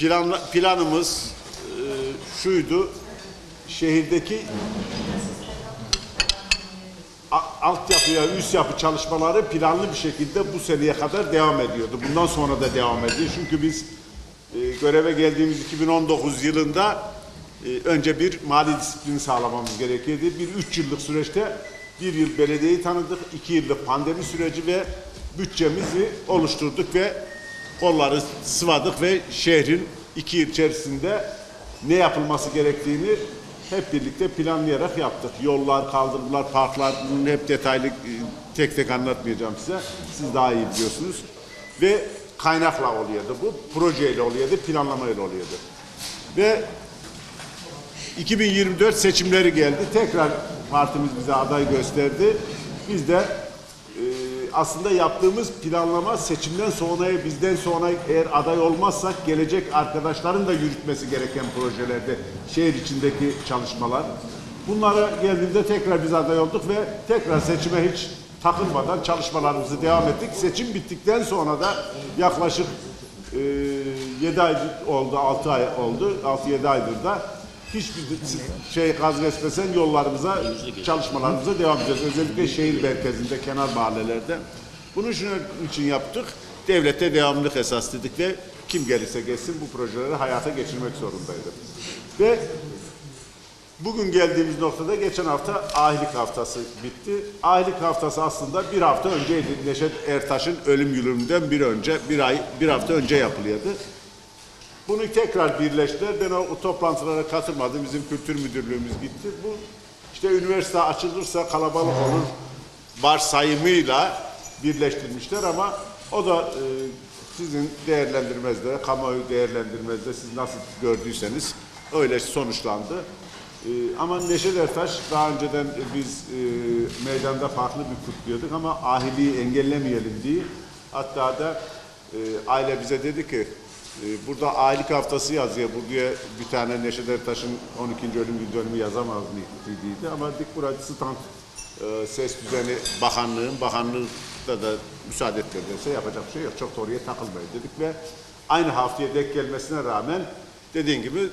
plan, planımız e, şuydu. Şehirdeki altyapıya, üst yapı çalışmaları planlı bir şekilde bu seneye kadar devam ediyordu. Bundan sonra da devam ediyor. Çünkü biz e, göreve geldiğimiz 2019 yılında e, önce bir mali disiplini sağlamamız gerekiyordu. Bir üç yıllık süreçte bir yıl belediyeyi tanıdık, iki yıllık pandemi süreci ve bütçemizi oluşturduk ve kolları sıvadık ve şehrin iki içerisinde ne yapılması gerektiğini hep birlikte planlayarak yaptık. Yollar, kaldırımlar, parklar, bunun hep detaylı e, tek tek anlatmayacağım size. Siz daha iyi biliyorsunuz. Ve kaynakla oluyordu bu. Projeyle oluyordu, planlamayla oluyordu. Ve 2024 seçimleri geldi. Tekrar partimiz bize aday gösterdi. Biz de aslında yaptığımız planlama seçimden sonraya bizden sonra eğer aday olmazsak gelecek arkadaşların da yürütmesi gereken projelerde şehir içindeki çalışmalar. Bunlara geldiğinde tekrar biz aday olduk ve tekrar seçime hiç takılmadan çalışmalarımızı devam ettik. Seçim bittikten sonra da yaklaşık e, 7 ay oldu, 6 ay oldu, 6-7 aydır da hiçbir şey gaz yollarımıza, çalışmalarımıza devam edeceğiz. Özellikle şehir merkezinde, kenar mahallelerde. Bunu şunun için yaptık. Devlete devamlılık esas dedik ve kim gelirse gelsin bu projeleri hayata geçirmek zorundaydı. Ve Bugün geldiğimiz noktada geçen hafta ahilik haftası bitti. Ahilik haftası aslında bir hafta önceydi. Neşet Ertaş'ın ölüm yılından bir önce, bir ay, bir hafta önce yapılıyordu. Bunu tekrar birleştiler. Ben o, o toplantılara katılmadım. Bizim kültür müdürlüğümüz gitti. Bu işte üniversite açılırsa kalabalık olur varsayımıyla birleştirmişler ama o da e, sizin değerlendirmezde, kamuoyu değerlendirmezde siz nasıl gördüyseniz öyle sonuçlandı. E, ama Neşet Ertaş daha önceden biz e, meydanda farklı bir kutluyorduk ama ahiliği engellemeyelim diye hatta da e, aile bize dedi ki burada ailelik haftası yazıyor. Buraya bir tane Neşet Ertaş'ın 12. ölüm yıl dönümü yazamaz mıydı ama dik burası stand e, ses düzeni bakanlığın bakanlıkta da müsaade etmedilerse yapacak bir şey yok. Çok da oraya takılmayın dedik ve aynı haftaya denk gelmesine rağmen dediğin gibi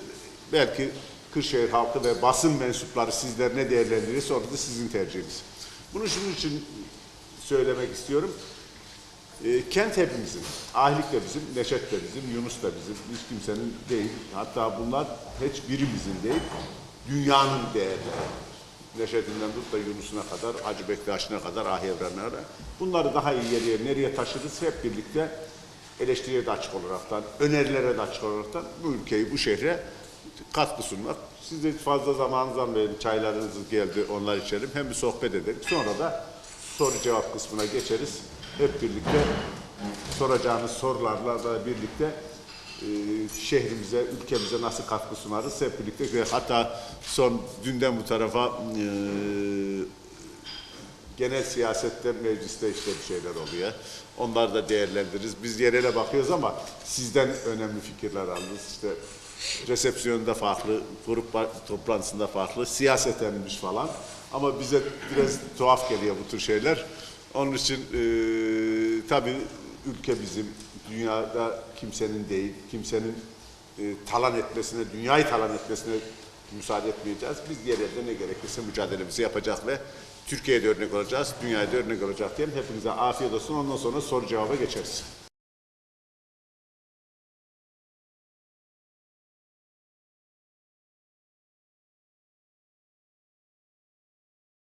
belki Kırşehir halkı ve basın mensupları sizler ne değerlendirirse orada da sizin tercihiniz. Bunu şunun için söylemek istiyorum. E, kent hepimizin, Ahilik de bizim, Neşet de bizim, Yunus da bizim, hiç kimsenin değil. Hatta bunlar hiçbirimizin değil, dünyanın değerleri. Neşet'inden tut da Yunus'una kadar, Hacı Bektaş'ına kadar, Ahi kadar. Bunları daha iyi yere, nereye taşırız hep birlikte eleştiriye de açık olaraktan, önerilere de açık olaraktan bu ülkeyi, bu şehre katkı sunmak. Siz de fazla zamanınızdan verin, çaylarınız geldi, onlar içelim. Hem bir sohbet edelim. Sonra da soru cevap kısmına geçeriz. Hep birlikte soracağınız sorularla da birlikte e, şehrimize, ülkemize nasıl katkı sunarız hep birlikte hatta son dünden bu tarafa e, genel siyasette mecliste işte bir şeyler oluyor. Onlar da değerlendiririz. Biz yerele bakıyoruz ama sizden önemli fikirler alırız. İşte resepsiyonda farklı, grup toplantısında farklı, siyasetenmiş falan. Ama bize biraz tuhaf geliyor bu tür şeyler. Onun için e, tabii ülke bizim, dünyada kimsenin değil, kimsenin e, talan etmesine, dünyayı talan etmesine müsaade etmeyeceğiz. Biz yerelde ne gerekirse mücadelemizi yapacağız ve Türkiye'de örnek olacağız, dünyada örnek olacak diyelim. Hepinize afiyet olsun. Ondan sonra soru cevaba geçeriz.